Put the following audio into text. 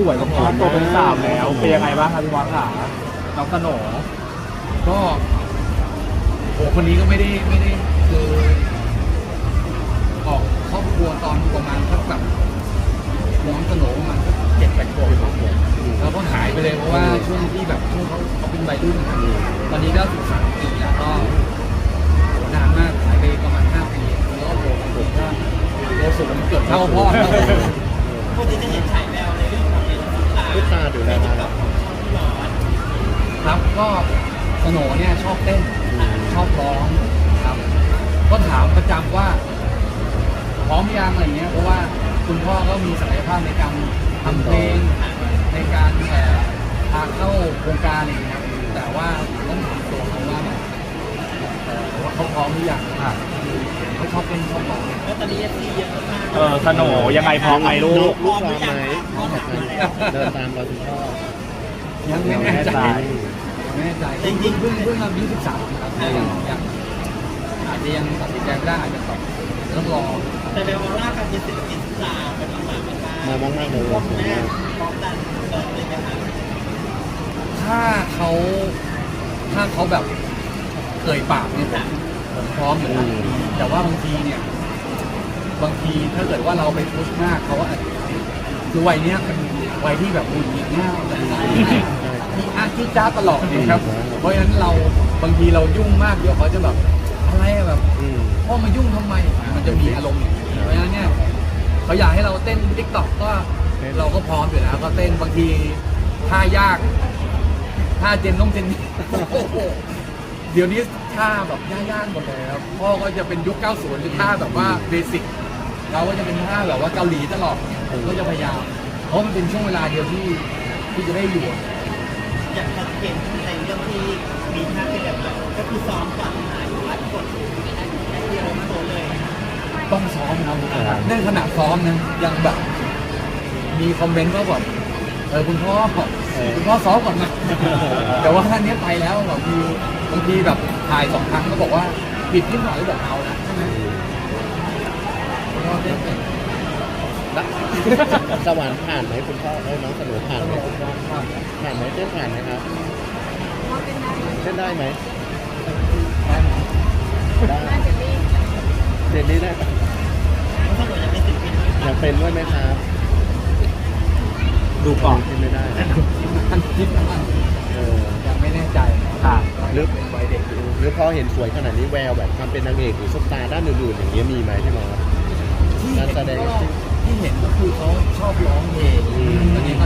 สวยมากๆโตเป็นสาวแล้วเป็นยังไงบ้างครับพี่วัดขาน้องสโหนก็โหคนนี้ก็ไม่ได้ไม่ได้คือออกครอบครัวตอนประมาณสักแบบน้องสโหนประมาณสักเจ็ดแปดขวบแล้วก็หายไปเลยเพราะว่าช่วงที่แบบช่วงเขาเขาเป็นวัยรุ่นอะตอนนี้ก็สิบสามปีแล้วก็โหนานมากหายไปประมาณห้าปีแล้วก็โหผมก็โตสูงเกือบเท่าพ่อแล้ว ก็สโหนเนี่ยชอบเต้นชอบร้องครับ ก็ถามประจำว่าพร้อมยังอะไรเงี้ยเพราะว่าคุณพ่อก็มีศักยภาพในการทำเพลงในการเอ่อพาเข้าโครงการอะไรเงี้ยครับแต่ว่าต้องถามตัวเขาว่าแบบเอ่อว่าเขาพร้อมหรือยังอะเขาชอบเต้นชอบร้องแล้วตอนนี้เอฟซีเยอะมากเออสโหนยังไงพร้อมไหมลูกลูกพร้อมไหมพร้อมแบบนั้นเดินตามเราคุณพ่อยังไม่แน่ใจ ไม่แน่ใจไม่แน่ใจจริงๆเพิ่งเพิ่งอายุ13ครับยังยังอาจจะยังตัดสินใจไม่ได้อาจจะต้องต้องรอแต่เบลล่าการเป็นศิลปินซุปตาเป็นมากๆมากมามากๆเลยๆพ่อแม่พร้อมกันเปิดเลยไหมคะถ้าเขาถ้าเขาแบบเอ่ยปากเนี่ยผมผมพร้อมอยู่แล้วแต่ว่าบางทีเนี่ย บางทีถ้าเกิดว่าเราไปพุชมากเขาอาจจะคือวัยเนี้ยเป็นวัยที่แบบหงุดหงิดง่าย ที่อาที่จ้าตลอดนะครับ เพราะฉะนั้นเราบางทีเรายุ่งมากเดี๋ยวเขาจะแบบอะไรอะแบบอืมพ่อมายุ่งทำไม มันจะมีอารมณ์อย่างนี้เพราะฉะนั้นเนี่ยเขาอยากให้เราเต้นทิกตอกก็เราก็พร้อมอยู่แล้วก็เต้นบางทีท่ายากท่าเจนต้องเจนนี่โอ้โหเดี๋ยวนี้ท่าแบบยากๆหมดเลยครับพ่อก็จะเป็นยุค 90หรือท่าแบบว่าเบสิกเราก็จะเป็นท่าแบบว่าเกาหลีตลอดผมก็จะพยายาม เพราะมันเป็นช่วงเวลาเดียวที่ที่จะได้อยู่ อยากชัดเจนในเรื่องที่มีท่าเป็นแบบนั้นก็คือซ้อมก่อนหายวัดกดแอคเดียวมาโตเลยต้องซ้อมครับในขณะซ้อมนะยังแบบ มีคอมเมนต์ว่าแบบเออคุณพ่อคุณพ่อซ้อมก่อนนะแต่ว่าท่านนี้ไปแล้วบางทีบางทีแบบถ่ายสองครั้งก็บอกว่าบิดนิดหน่อยก็บอกเอานะใช่ไหม คุณพ่อเต้นเก่งสวรรค์ผ่านไหมคุณพ่อเอ้ยน้องสนุผ่านไหมผ่านไหมเต้นผ่านไหมครับเต้นได้ไหมได้เจนนี่ได้ปะเพราะถ้าเกิดจะเป็นศิลปินด้วยอยากเป็นด้วยไหมครับดูก่อนเป็นไม่ได้ท่านคิดว่าเออยังไม่แน่ใจค่ะหรือเป็นวัยเด็กอยู่หรือพอเห็นสวยขนาดนี้แววแบบความเป็นนางเอกหรือซุปตาร์ด้านอื่นๆอย่างเงี้ยมีไหมพี่หมอที่การเห็นแสดงก็ ที่เห็นก็คือเขาชอบร้องเพลงอืมตอนนี้ก็